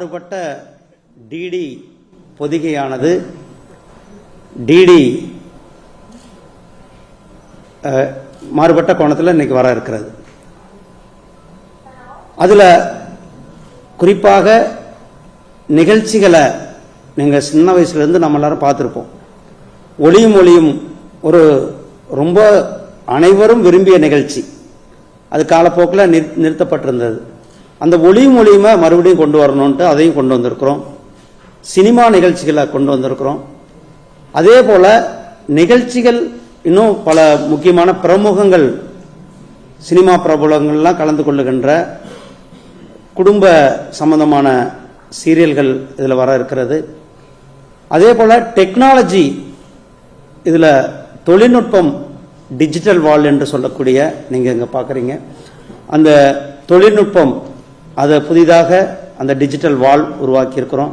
மாறுபட்ட DD பொதிகையானது DD மாறுபட்ட கோணத்தில் இன்னைக்கு வர இருக்கிறது. அதில் குறிப்பாக நிகழ்ச்சிகளை நீங்கள் சின்ன வயசுலேருந்து நம்ம எல்லாரும் பார்த்துருப்போம். ஒளியும் ஒளியும் ஒரு ரொம்ப அனைவரும் விரும்பிய நிகழ்ச்சி. அது காலப்போக்கில் நிறு நிறுத்தப்பட்டிருந்தது. அந்த ஒளி மூலியமா மறுபடியும் கொண்டு வரணுன்ட்டு அதையும் கொண்டு வந்திருக்கிறோம். சினிமா நிகழ்ச்சிகளை கொண்டு வந்திருக்கிறோம். அதே போல நிகழ்ச்சிகள் இன்னும் பல முக்கியமான பிரமுகங்கள் சினிமா பிரபலங்கள்லாம் கலந்து கொள்ளுகின்ற குடும்ப சம்பந்தமான சீரியல்கள் இதில் வர இருக்கிறது. அதே போல டெக்னாலஜி இதில் தொழில்நுட்பம் டிஜிட்டல் வால் என்று சொல்லக்கூடிய நீங்கள் இங்கே பார்க்குறீங்க அந்த தொழில்நுட்பம் அதை புதிதாக அந்த டிஜிட்டல் வால் உருவாக்கியிருக்கிறோம்.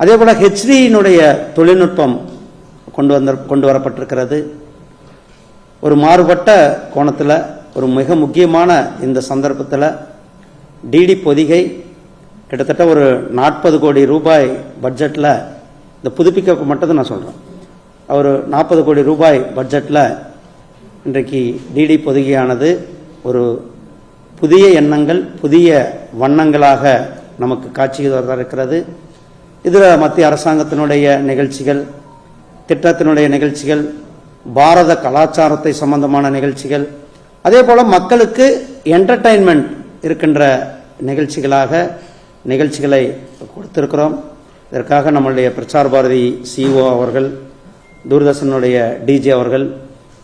அதே போல் ஹெச்டியினுடைய தொழில்நுட்பம் கொண்டு வந்த கொண்டு வரப்பட்டிருக்கிறது. ஒரு மாறுபட்ட கோணத்தில் ஒரு மிக முக்கியமான இந்த சந்தர்ப்பத்தில் டிடி பொதிகை கிட்டத்தட்ட ஒரு நாற்பது கோடி ரூபாய் பட்ஜெட்டில் இந்த புதுப்பிக்க மட்டும் நான் சொல்கிறேன் ஒரு நாற்பது கோடி ரூபாய் பட்ஜெட்டில் இன்றைக்கு டிடி பொதிகையானது ஒரு புதிய எண்ணங்கள் புதிய வண்ணங்களாக நமக்கு காட்சி இருக்கிறது. இதில் மத்திய அரசாங்கத்தினுடைய நிகழ்ச்சிகள் திட்டத்தினுடைய நிகழ்ச்சிகள் பாரத கலாச்சாரத்தை சம்பந்தமான நிகழ்ச்சிகள் அதே போல் மக்களுக்கு என்டர்டைன்மெண்ட் இருக்கின்ற நிகழ்ச்சிகளாக நிகழ்ச்சிகளை கொடுத்திருக்கிறோம். இதற்காக நம்மளுடைய பிரச்சார பாரதி சிஓ அவர்கள் தூர்தர்ஷனுடைய டிஜி அவர்கள்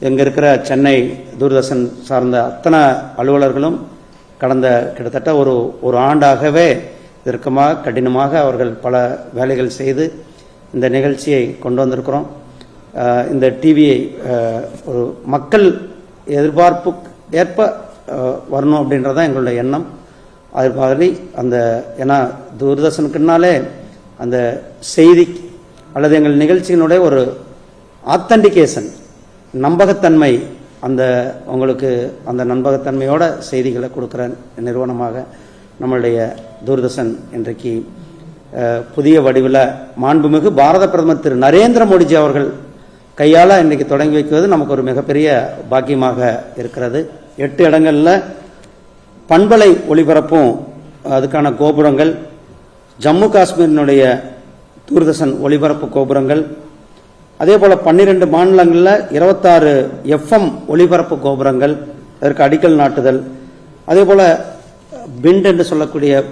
இங்கே இருக்கிற சென்னை தூர்தர்ஷன் சார்ந்த அத்தனை அலுவலர்களும் கடந்த கிட்டத்தட்ட ஒரு ஒரு ஆண்டாகவே இறுக்கமாக கடினமாக அவர்கள் பல வேலைகள் செய்து இந்த நிகழ்ச்சியை கொண்டு வந்திருக்கிறோம். இந்த டிவியை ஒரு மக்கள் எதிர்பார்ப்பு ஏற்ப வரணும் அப்படின்றதான் எங்களுடைய எண்ணம். அது மாதிரி அந்த ஏன்னா தூர்தர்ஷனுக்குனாலே அந்த செய்தி அல்லது எங்கள் நிகழ்ச்சியினுடைய ஒரு ஆத்தன்டிகேஷன் நம்பகத்தன்மை அந்த உங்களுக்கு அந்த நண்பகத்தன்மையோட செய்திகளை கொடுக்குற நிறுவனமாக நம்மளுடைய தூர்தர்ஷன் இன்றைக்கு புதிய வடிவில் மாண்புமிகு பாரத பிரதமர் திரு நரேந்திர மோடிஜி அவர்கள் கையால் இன்றைக்கி தொடங்கி வைக்குவது நமக்கு ஒரு மிகப்பெரிய பாக்கியமாக இருக்கிறது. எட்டு இடங்களில் பண்பலை ஒளிபரப்பும் அதுக்கான கோபுரங்கள் ஜம்மு காஷ்மீரினுடைய தூர்தர்ஷன் ஒளிபரப்பு கோபுரங்கள் அதே போல பன்னிரெண்டு மாநிலங்களில் இருபத்தாறு எஃப்எம் ஒளிபரப்பு கோபுரங்கள் அதற்கு அடிக்கல் நாட்டுதல் அதே போல பிண்ட் என்று சொல்லக்கூடிய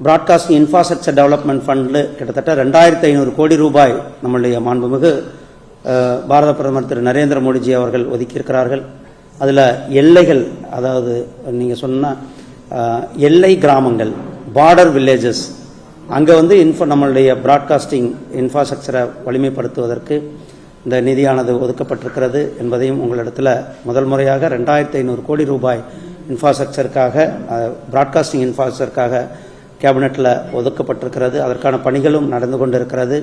பிராட்காஸ்டிங் இன்ஃப்ராஸ்ட்ரக்சர் டெவலப்மெண்ட் ஃபண்டில் கிட்டத்தட்ட ரெண்டாயிரத்தி ஐநூறு கோடி ரூபாய் நம்மளுடைய மாண்புமிகு பாரத பிரதமர் திரு நரேந்திர மோடிஜி அவர்கள் ஒதுக்கியிருக்கிறார்கள். அதில் எல்லைகள் அதாவது நீங்கள் சொன்ன எல்லை கிராமங்கள் பார்டர் வில்லேஜஸ் அங்கே வந்து இன்ஃபோ நம்மளுடைய ப்ராட்காஸ்டிங் இன்ஃப்ராஸ்ட்ரக்சரை வலிமைப்படுத்துவதற்கு இந்த நிதியானது ஒதுக்கப்பட்டிருக்கிறது என்பதையும் உங்களிடத்தில் முதல் முறையாக ரெண்டாயிரத்தி ஐநூறு கோடி ரூபாய் இன்ஃப்ராஸ்ட்ரக்சருக்காக ப்ராட்காஸ்டிங் இன்ஃப்ராஸ்ட்ரக்சருக்காக கேபினெட்டில் ஒதுக்கப்பட்டிருக்கிறது. அதற்கான பணிகளும் நடந்து கொண்டிருக்கிறது.